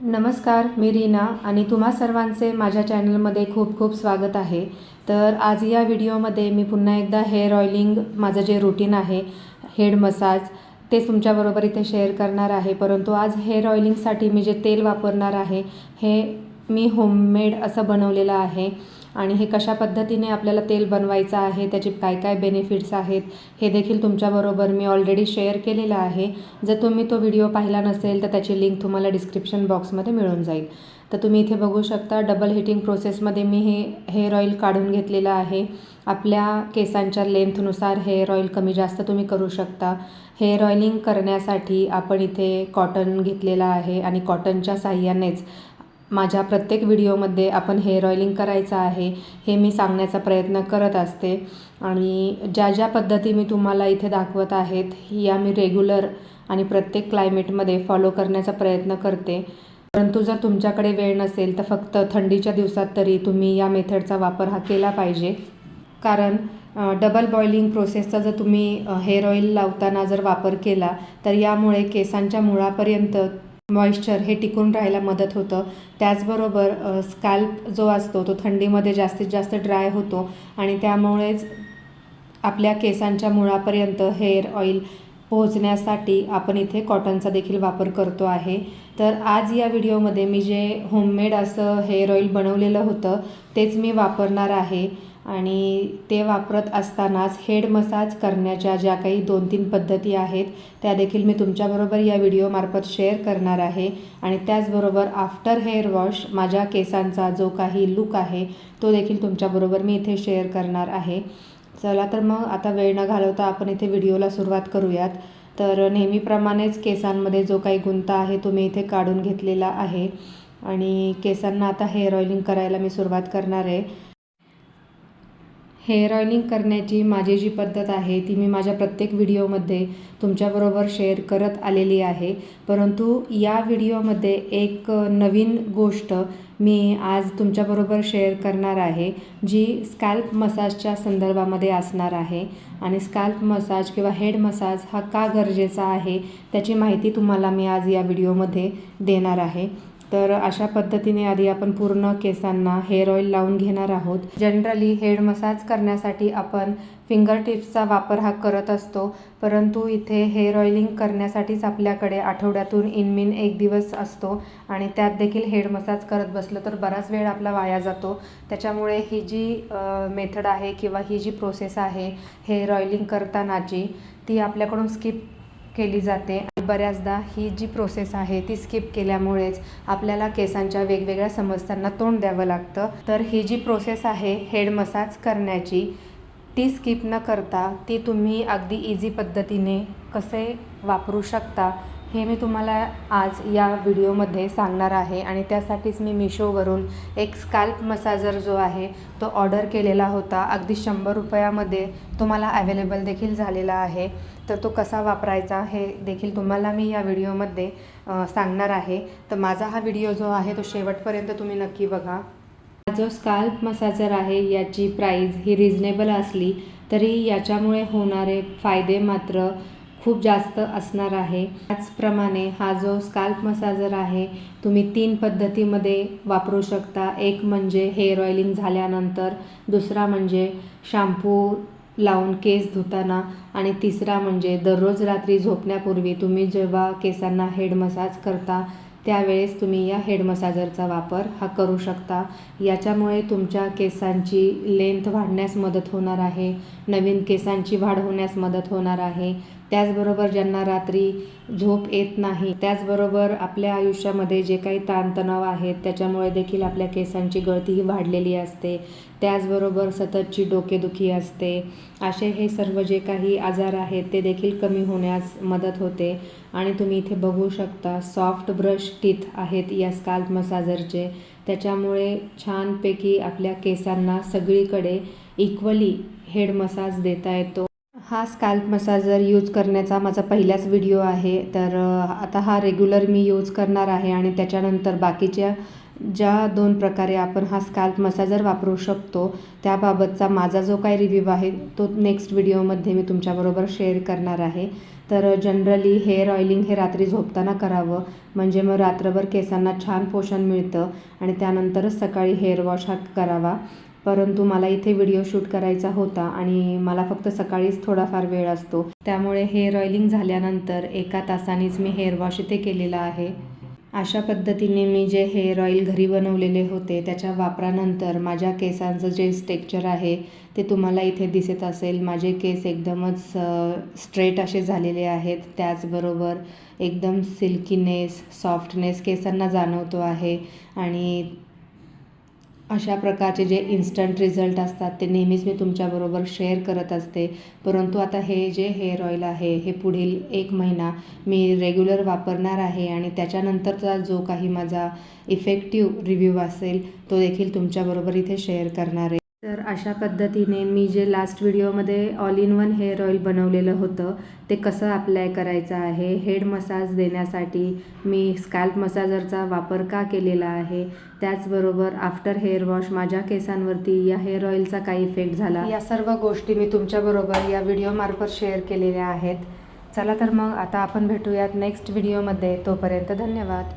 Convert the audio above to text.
नमस्कार मी रीना आणि तुम्हा सर्वांचे माझ्या चॅनलमध्ये खूप खूप स्वागत आहे. तर आज या व्हिडिओमध्ये मी पुन्हा एकदा हेअर ऑइलिंग माझं जे रुटीन आहे हेड मसाज ते तुमच्याबरोबर इथे शेअर करणार आहे. परंतु आज हेअर ऑइलिंगसाठी मी जे तेल वापरणार आहे हे मी होममेड असं बनवलेलं आहे. आणि हे कशा पद्धतीने आपल्याला तेल बनवायचं आहे त्याचे काय काय बेनिफिट्स आहेत हे देखील तुमच्याबरोबर मी ऑलरेडी शेअर केलेलं आहे. जर तुम्ही तो व्हिडिओ पाहिला नसेल तर त्याची लिंक तुम्हाला डिस्क्रिप्शन बॉक्समध्ये मिळून जाईल. तर तुम्ही इथे बघू शकता डबल हिटिंग प्रोसेसमध्ये मी हे हेअर ऑइल काढून घेतलेलं आहे. आपल्या केसांच्या लेंथनुसार हेअर ऑइल कमी जास्त तुम्ही करू शकता. हेअर ऑइलिंग करण्यासाठी आपण इथे कॉटन घेतलेला आहे आणि कॉटनच्या साह्यानेच माझ्या प्रत्येक व्हिडिओमध्ये आपण हेअर ऑइलिंग करायचं आहे हे मी सांगण्याचा प्रयत्न करत असते. आणि ज्या ज्या पद्धती मी तुम्हाला इथे दाखवत आहेत या मी रेग्युलर आणि प्रत्येक क्लायमेटमध्ये फॉलो करण्याचा प्रयत्न करते. परंतु जर तुमच्याकडे वेळ नसेल तर फक्त थंडीच्या दिवसात तरी तुम्ही या मेथडचा वापर हा केला पाहिजे. कारण डबल बॉइलिंग प्रोसेसचा जर तुम्ही हेअर ऑइल लावताना जर वापर केला तर यामुळे केसांच्या मुळापर्यंत मॉइश्चर हे टिकून राहायला मदत होतं. त्याचबरोबर स्कॅल्प जो असतो तो थंडीमध्ये जास्तीत जास्त ड्राय होतो आणि त्यामुळेच आपल्या केसांच्या मुळापर्यंत हेअर ऑइल पोहोचण्यासाठी आपण इथे कॉटनचा देखील वापर करतो आहे. तर आज या व्हिडिओमध्ये मी जे होममेड असं हेअर ऑइल बनवलेलं होतं तेच मी वापरणार आहे. आणि ते वापरत असतानाच हेड मसाज करण्याच्या ज्या काही दोन तीन पद्धती आहेत त्या देखील मी तुमच्याबरोबर या व्हिडिओमार्फत शेअर करणार आहे. आणि त्याचबरोबर आफ्टर हेअर वॉश माझ्या केसांचा जो काही लुक आहे तो देखील तुमच्याबरोबर मी इथे शेअर करणार आहे. चला तर मग आता वेळ न घालवता आपण इथे व्हिडिओला सुरुवात करूयात. तर नेहमीप्रमाणेच केसांमध्ये जो काही गुंता आहे तो मी इथे काढून घेतलेला आहे. आणि केसांना आता हेअर ऑइलिंग करायला मी सुरुवात करणार आहे. हेअर ऑइलिंग करण्याची माझी जी पद्धत आहे ती मी माझ्या प्रत्येक व्हिडिओमध्ये तुमच्याबरोबर शेअर करत आलेली आहे. परंतु या व्हिडिओमध्ये एक नवीन गोष्ट मी आज तुमच्याबरोबर शेअर करणार आहे जी स्कॅल्प मसाजच्या संदर्भामध्ये असणार आहे. आणि स्कॅल्प मसाज किंवा हेड मसाज हा का गरजेचा आहे त्याची माहिती तुम्हाला मी आज या व्हिडिओमध्ये देणार आहे. तर अशा पद्धतीने आधी आपण पूर्ण केसांना हेअर ऑइल लावून घेणार आहोत. जनरली हेड मसाज करण्यासाठी आपण फिंगर टिप्सचा वापर हा करत असतो. परंतु इथे हेअर ऑइलिंग करण्यासाठीच आपल्याकडे आठवड्यातून इनमिन एक दिवस असतो आणि त्यात देखील हेड मसाज करत बसलं तर बराच वेळ आपला वाया जातो. त्याच्यामुळे ही जी मेथड आहे किंवा ही जी प्रोसेस आहे हेअर ऑइलिंग करतानाची ती आपल्याकडून स्किप केली जाते. आणि बऱ्याचदा ही जी प्रोसेस आहे ती स्किप केल्यामुळेच आपल्याला केसांच्या वेगवेगळ्या समस्यांना तोंड द्यावं लागतं. तर ही जी प्रोसेस आहे हेड मसाज करण्याची ती स्किप न करता ती तुम्ही अगदी इझी पद्धतीने कसे वापरू शकता? हे मी तुम्हाला आज या व्हिडिओमध्ये सांगणार आहे आणि त्यासाठीच मी मिशोवरून एक स्कॅल्प मसाजर जो आहे तो ऑर्डर केलेला होता. अगदी शंभर रुपयामध्ये तो मला अवेलेबल देखील झालेला आहे. तर तो कसा वापरायचा हे देखील तुम्हाला मी या व्हिडिओमध्ये सांगणार आहे. तर माझा हा व्हिडिओ जो आहे तो शेवटपर्यंत तुम्ही नक्की बघा. जो स्काल्प मसाजर आहे याची प्राईज ही रिजनेबल असली तरी याच्यामुळे होणारे फायदे मात्र खूप जास्त असणार आहे. त्याचप्रमाणे हा जो स्काल्प मसाजर आहे तुम्ही तीन पद्धतीमध्ये वापरू शकता. एक म्हणजे हेअर ऑइलिंग झाल्यानंतर दुसरा म्हणजे शॅम्पू लावून केस धुताना आणि तिसरा म्हणजे दररोज रात्री झोपण्यापूर्वी तुम्ही जेव्हा केसांना हेड मसाज करता त्यावेळेस तुम्ही या हेड मसाजरचा वापर हा करू शकता. याच्यामुळे तुमच्या केसांची लेंथ वाढण्यास मदत होणार आहे. नवीन केसांची वाढ होण्यास मदत होणार आहे. त्याचबरोबर ज्यांना रात्री झोप येत नाही त्याचबरोबर आपल्या आयुष्यामध्ये जे काही ताणतणाव आहेत त्याच्यामुळे देखील आपल्या केसांची गळतीही वाढलेली असते. त्याचबरोबर सततची डोकेदुखी असते. असे हे सर्व जे काही आजार आहेत ते देखील कमी होण्यास मदत होते. आणि तुम्ही इथे बघू शकता सॉफ्ट ब्रश टीथ आहेत या स्काल्प मसाजरचे. त्याच्यामुळे छानपैकी आपल्या केसांना सगळीकडे इक्वली हेड मसाज देता येतो. हा स्कॅल्प मसाजर यूज करण्याचा माझा पहिलाच व्हिडिओ आहे. तर आता हा रेग्युलर मी यूज करणार आहे आणि त्याच्यानंतर बाकीच्या ज्या दोन प्रकारे आपण हा स्काल्प मसाजर वापरू शकतो त्याबाबतचा माझा जो काही रिव्ह्यू आहे तो नेक्स्ट व्हिडिओमध्ये मी तुमच्याबरोबर शेअर करणार आहे. तर जनरली हेअर ऑइलिंग हे रात्री झोपताना करावं. म्हणजे मग रात्रभर केसांना छान पोषण मिळतं आणि त्यानंतरच सकाळी हेअर वॉश हा करावा. परंतु मला इथे व्हिडिओ शूट करायचा होता आणि मला फक्त सकाळीच थोडाफार वेळ असतो. त्यामुळे हेअर ऑइलिंग झाल्यानंतर एका तासानेच मी हेअर वॉश इथे केलेला आहे. अशा पद्धतीने मी जे हेअर ऑइल घरी बनवलेले होते त्याच्या वापरानंतर माझ्या केसांचं जे स्टेक्चर आहे ते तुम्हाला इथे दिसत असेल. माझे केस एकदमच स्ट्रेट असे झालेले आहेत. त्याचबरोबर एकदम सिल्कीनेस सॉफ्टनेस केसांना जाणवतो आहे आणि अशा प्रकारचे जे इन्स्टंट रिझल्ट असतात ते नेहमीच मी तुमच्याबरोबर शेअर करत असते. परंतु आता हे जे हेअर ऑईल आहे हे पुढील एक महिना मी रेग्युलर वापरणार आहे आणि त्याच्यानंतरचा जो काही माझा इफेक्टिव्ह रिव्ह्यू असेल तो देखील तुमच्याबरोबर इथे शेअर करणार आहे. तर अशा पद्धतीने मी जे लास्ट व्हिडिओमध्ये all in one hair oil बनवलेलं होतं ते कसं अप्लाय करायचं आहे हेड मसाज देण्यासाठी मी स्कॅल्प मसाजरचा वापर का केलेला आहे त्याचबरोबर आफ्टर हेअर वॉश माझ्या केसांवरती या हेअर ऑइलचा काय इफेक्ट झाला. या सर्व गोष्टी मी तुमच्याबरोबर या व्हिडिओमार्फत शेअर केलेल्या आहेत. चला तर मग आता आपण भेटूयात नेक्स्ट व्हिडिओमध्ये तोपर्यंत धन्यवाद.